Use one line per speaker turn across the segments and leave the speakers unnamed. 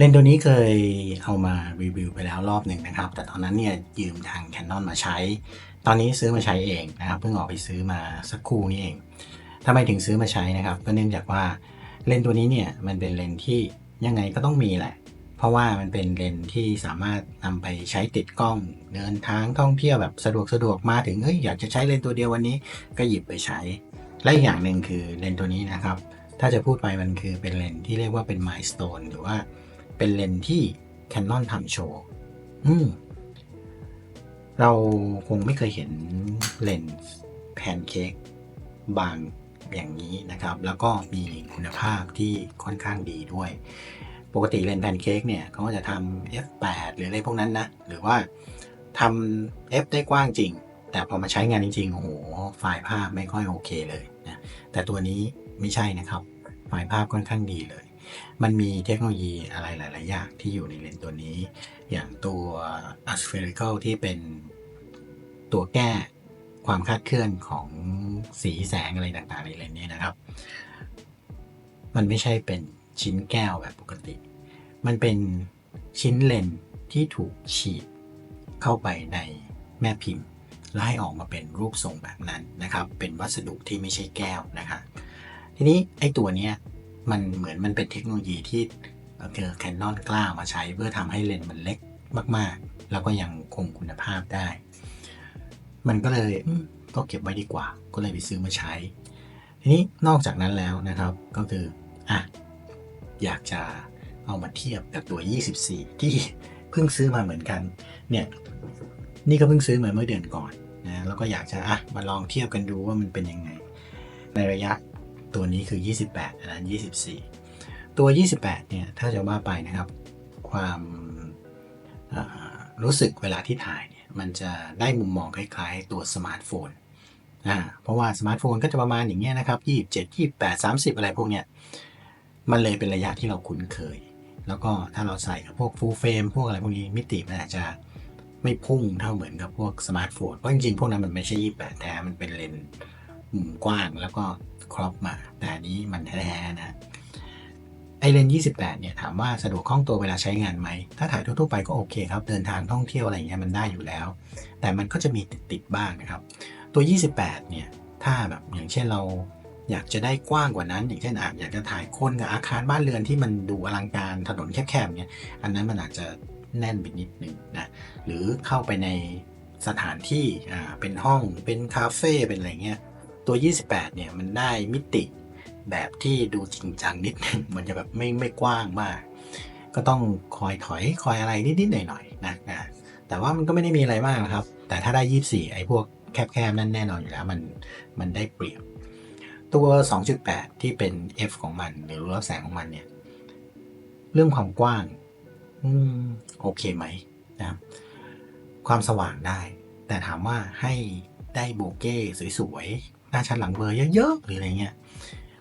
เลนส์ตัวนี้เคยเอามารีวิวไปแล้วรอบหนึ่งนะครับ แต่ตอนนั้นเนี่ยยืมทาง Canon มาใช้ ตอนนี้ซื้อมาใช้เองนะครับ เพิ่งออกไปซื้อมาสักครู่นี้เองทำไมถึงซื้อมาใช้นะครับ ก็เนื่องจากว่าเลนส์ตัวนี้เนี่ยมันเป็นเลนส์ที่ยังไงก็ต้องมีแหละ เพราะว่ามันเป็นเลนส์ที่สามารถนำไปใช้ติดกล้อง เดินทางท่องเที่ยวแบบสะดวกสะดวกมาถึงเฮ้ยอยากจะใช้เลนส์ตัวเดียววันนี้ก็หยิบไปใช้ และอีกอย่างหนึ่งคือเลนส์ตัวนี้นะครับ ถ้าจะพูดไปมันคือเป็นเลนส์ที่เรียกว่าเป็นมายสเตนหรือว่า เป็นเลนส์ที่ Canon ทำโชว์อืมเราคงไม่เคยเห็นเลนส์แพนเค้กบางอย่างนี้นะครับ แล้วก็มีคุณภาพที่ค่อนข้างดีด้วย ปกติเลนส์แพนเค้กเนี่ยเขาก็จะทำ f8 หรืออะไรพวกนั้นนะ หรือว่าทำ f ได้กว้างจริง แต่พอมาใช้งานจริงๆ โอ้โห ไฟล์ภาพไม่ค่อยโอเคเลยนะ แต่ตัวนี้ไม่ใช่นะครับ ไฟล์ภาพค่อนข้างดีเลย มันมีเทคโนโลยีอะไรหลาย ๆ อย่างที่อยู่ในเลนส์ตัวนี้ อย่างตัว aspherical ที่เป็นตัวแก้ความคาดเคลื่อนของสีแสงอะไรต่าง ๆ ในเลนส์นี้นะครับ มันไม่ใช่เป็นชิ้นแก้วแบบปกติ มันเป็นชิ้นเลนส์ที่ถูกฉีดเข้าไปในแม่พิมพ์แล้วให้ออกมาเป็นรูปทรงแบบนั้นนะครับ เป็นวัสดุที่ไม่ใช่แก้วนะครับทีนี้ไอ้ตัวเนี้ย มันเหมือนมันเป็นเทคโนโลยีที่เจอแคนนอนกล้ามาใช้เพื่อทำให้เลนส์มันเล็กมาก ๆ แล้วก็ยังคงคุณภาพได้ มันก็เลยก็เก็บไว้ดีกว่า ก็เลยไปซื้อมาใช้ ทีนี้นอกจากนั้นแล้วนะครับก็คืออะอยากจะเอามาเทียบกับตัว 24 ที่เพิ่งซื้อมาเหมือนกันเนี่ยนี่ก็เพิ่งซื้อมาเมื่อเดือนก่อนนะแล้วก็อยากจะอะมาลองเทียบกันดูว่ามันเป็นยังไง ในระยะ ตัวนี้คือ 28อันนั้น24 ตัว 28เนี่ยถ้าจะว่าไปนะครับ ความรู้สึกเวลาที่ถ่ายเนี่ยมันจะได้มุมมองคล้ายๆ ตัวสมาร์ทโฟนอ่าเพราะว่าสมาร์ทโฟนก็จะประมาณอย่างเงี้ยนะครับ27 28 30 อะไรพวกเนี้ยมันเลยเป็นระยะที่เราคุ้นเคย แล้วก็ถ้าเราใส่กับพวกฟูลเฟรมพวกอะไรพวกนี้มิติมันอาจจะไม่พุ่งเท่าเหมือนกับพวกสมาร์ทโฟนเพราะจริงๆ พวกนั้นมันไม่ใช่ 28 แท้ มันเป็นเลนส์มุมกว้าง แล้วก็ ครอปมา แต่อันนี้มันแท้ๆนะไอเลนส์28 เนี่ยถามว่าสะดวกคล่องตัวเวลาใช้งานไหม ถ้าถ่ายทั่วๆไปก็โอเคครับ เดินทางท่องเที่ยวอะไรเงี้ยมันได้อยู่แล้ว แต่มันก็จะมีติดๆบ้างนะครับ ตัว 28 เนี่ย ถ้าแบบอย่างเช่นเราอยากจะได้กว้างกว่านั้น อย่างเช่นอาจอยากจะถ่ายคนกับอาคารบ้านเรือนที่มันดูอลังการถนนแคบๆเนี่ย อันนั้นมันอาจจะแน่นไปนิดนึงนะ หรือเข้าไปในสถานที่ อ่า เป็นห้อง เป็นคาเฟ่ เป็นอะไรเงี้ย ตัว 28 เนี่ยมันได้มิติแบบที่ดูจริงจังนิดนึงมันจะแบบไม่ไม่กว้างมาก ก็ต้องคอยถอยคอยอะไรนิดๆหน่อยๆนะนะแต่ว่ามันก็ไม่ได้มีอะไรมากนะครับ แต่ถ้าได้ 24 ไอ้พวกแคบๆนั่นแน่นอนอยู่แล้วมันมันได้เปรียบ ตัว 2.8 ที่เป็น f ของมัน หรือรูรับแสงของมันเนี่ย เรื่องความกว้างอืมโอเคไหมนะครับความสว่างได้ แต่ถามว่าให้ได้โบเก้สวยๆ หน้าชั้นหลังเบลอเยอะๆหรืออะไรเงี้ย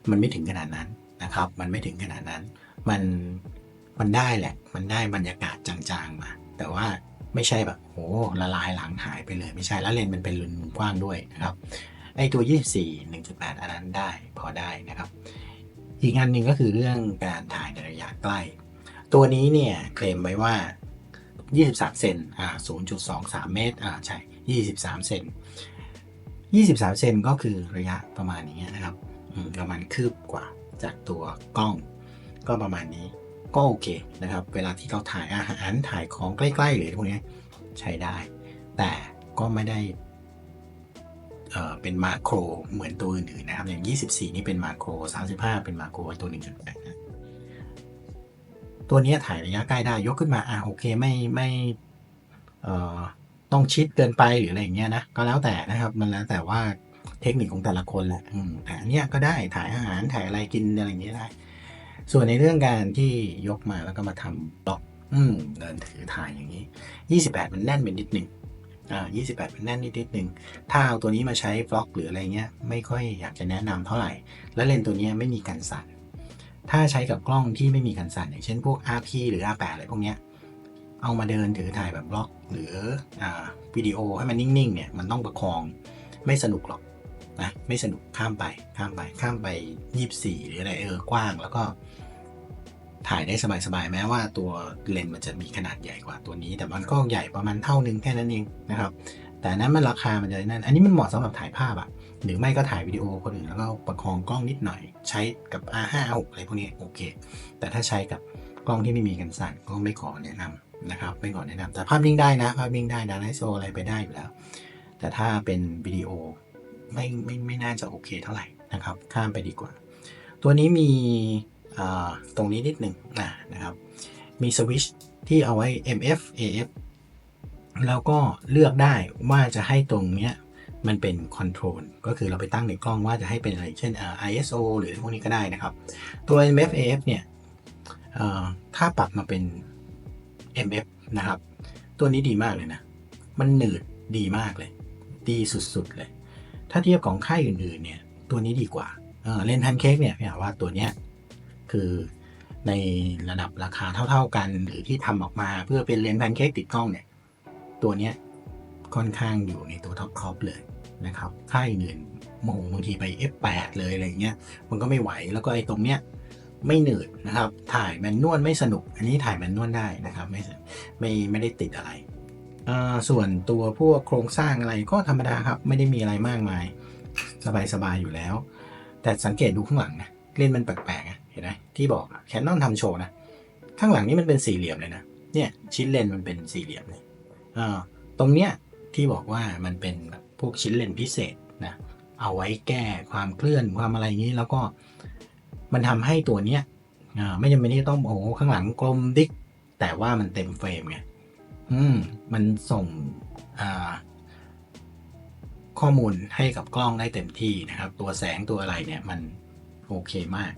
มันไม่ถึงขนาดนั้นนะครับ มันไม่ถึงขนาดนั้น มันมันได้แหละ มันได้บรรยากาศจางๆมา แต่ว่าไม่ใช่แบบโหละลายหลังหายไปเลยไม่ใช่แล้วเลนมันเป็นเลนส์มุมกว้างด้วยนะครับไอตัว 24 1.8 อันนั้นได้พอได้นะครับ อีกอันหนึ่งก็คือเรื่องการถ่ายในระยะใกล้ ตัวนี้เนี่ยเคลมไว้ว่า 23 เซนอ่า0.23 เมตรอ่าใช่ 23 เซน 23 เซนก็คือระยะประมาณนี้นะครับประมาณคืบกว่าจากตัวกล้อง ก็ประมาณนี้ก็โอเคนะครับ เวลาที่เราถ่ายอาหารถ่ายของใกล้ๆหรือพวกนี้ใช้ได้ แต่ก็ไม่ได้เเป็นมาโครเหมือนตัวอื่นๆนะครับ อย่าง 24 นี่เป็นมาโคร 35 เป็นมาโครตัว1.8นะตัวนี้ถ่ายระยะใกล้ได้ยกขึ้นมาอะโอเคไม่ไม่เต้องชิดเกินไปหรืออะไรอย่างเงี้ยนะก็แล้วแต่นะครับ มันแล้วแต่ว่าเทคนิคของแต่ละคนแหละแต่อันเนี้ยก็ได้ถ่ายอาหารถ่ายอะไรกินอะไรอย่างเงี้ยได้ ส่วนในเรื่องการที่ยกมาแล้วก็มาทำบล็อก อืมเดินถือถ่ายอย่างนี้ 28 มันแน่นไปนิดหนึ่งอ่า28 มันแน่นนิดนิดหนึ่งถ้าเอาตัวนี้มาใช้บล็อกหรืออะไรเงี้ยไม่ค่อยอยากจะแนะนำเท่าไหร่ และเลนส์ตัวนี้ไม่มีกันสั่นถ้าใช้กับกล้องที่ไม่มีกันสั่นอย่างเช่นพวก RP หรือ R8 อะไรพวกเนี้ย เอามาเดินถือถ่ายแบบบล็อก หรืออวิดีโอให้มันนิ่งๆเนี่ยมันต้องประคองไม่สนุกหรอกนะไม่สนุกข้ามไปข้ามไปข้ามไป 24 หรืออะไรเออกว้าง แล้วก็ถ่ายได้สบายๆ แม้ว่าตัวเลนส์มันจะมีขนาดใหญ่กว่าตัวนี้ แต่มันก็ใหญ่ประมาณเท่านึงแค่นั้นเองนะครับ แต่นั้นมันราคามันจะนั่นอันนี้มันเหมาะสำหรับถ่ายภาพอะหรือไม่ก็ถ่ายวิดีโอคนอื่นแล้วก็ประคองกล้องนิดหน่อย ใช้กับ R5 R6 อะไรพวกนี้โอเค แต่ถ้าใช้กับ กล้องที่ไม่มีกันสั่นก็ไม่ขอแนะนำนะครับ ไม่ขอแนะนำแต่ภาพนิ่งได้นะ ภาพนิ่งได้ดาร์ไนโซอะไรไปได้อยู่แล้ว แต่ถ้าเป็นวิดีโอไม่ไม่ไม่น่าจะโอเคเท่าไหร่นะครับ ข้ามไปดีกว่า ตัวนี้มีอ่าตรงนี้นิดหนึ่งนะนะครับ มีสวิชที่เอาไว้ MF AF แล้วก็เลือกได้ว่าจะให้ตรงเนี้ยมันเป็นคอนโทรลก็คือเราไปตั้งในกล้องว่าจะให้เป็นอะไรเช่นอ่า ISO หรือพวกนี้ก็ได้นะครับ ตัว MF AF เนี่ย ถ้าปรับมาเป็น MF นะครับ ตัวนี้ดีมากเลยนะ มันหนืดดีมากเลย ดีสุดๆเลย ถ้าเทียบของค่ายอื่นๆเนี่ย ตัวนี้ดีกว่าเเลนส์แพนเค้กเนี่ยพี่หาว่าตัวเนี้ยคือในระดับราคาเท่า ๆกัน หรือที่ทำออกมาเพื่อเป็นเลนส์แพนเค้กติดกล้องเนี่ย ตัวเนี้ยค่อนข้างอยู่ในตัวท็อปทอปเลยนะครับ ค่ายอื่นโมโหบางทีไป F8 เลยอะไรเงี้ย มันก็ไม่ไหว แล้วก็ไอ้ตรงเนี้ย ไม่หนืดนะครับ ถ่ายแมนนวลไม่สนุก อันนี้ถ่ายแมนนวลได้นะครับ ไม่ไม่ไม่ได้ติดอะไร ส่วนตัวพวกโครงสร้างอะไรก็ธรรมดาครับ ไม่ได้มีอะไรมากมาย สบายๆอยู่แล้ว แต่สังเกตดูข้างหลังนะเล่นมันแปลกๆอะเห็นไหมที่บอกแคนนอนทำโชว์นะ ข้างหลังนี่มันเป็นสี่เหลี่ยมเลยนะ เนี่ยชิ้นเลนมันเป็นสี่เหลี่ยมเลยตรงเนี้ยที่บอกว่ามันเป็นพวกชิ้นเลนพิเศษนะ เอาไว้แก้ความเคลื่อนความอะไรอย่างนี้แล้วก็ มันทำให้ตัวเนี้ยไม่จำเป็นที่ต้องโอ้โหข้างหลังกลมดิกแต่ว่ามันเต็มเฟรมไงอืมมันส่งข้อมูลให้กับกล้องได้เต็มที่นะครับ ตัวแสงตัวอะไรเนี่ยมันโอเคมาก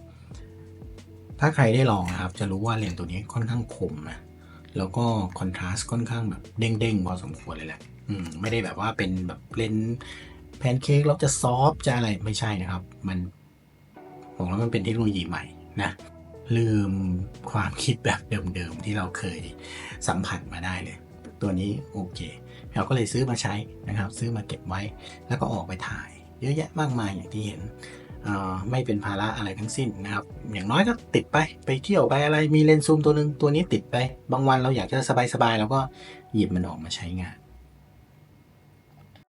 ถ้าใครได้ลองนะครับ จะรู้ว่าเลนส์ตัวนี้ค่อนข้างคมนะแล้วก็คอนทราสต์ค่อนข้างแบบเด้งๆพอสมควรเลยแหละอืมไม่ได้แบบว่าเป็นแบบเลนส์แพนเค้กแล้วจะซอฟจะอะไรไม่ใช่นะครับ มัน ผมว่ามันเป็นเทคโนโลยีใหม่นะลืมความคิดแบบเดิมๆที่เราเคยสัมผัสมาได้เลย ตัวนี้โอเค เราก็เลยซื้อมาใช้นะครับ ซื้อมาเก็บไว้แล้วก็ออกไปถ่าย เยอะแยะมากมายอย่างที่เห็นไม่เป็นภาระอะไรทั้งสิ้นนะครับ อย่างน้อยก็ติดไปไปเที่ยวไปอะไรมีเลนส์ซูมตัวหนึ่งตัวนี้ติดไป บางวันเราอยากจะสบายๆเราก็หยิบมันออกมาใช้งาน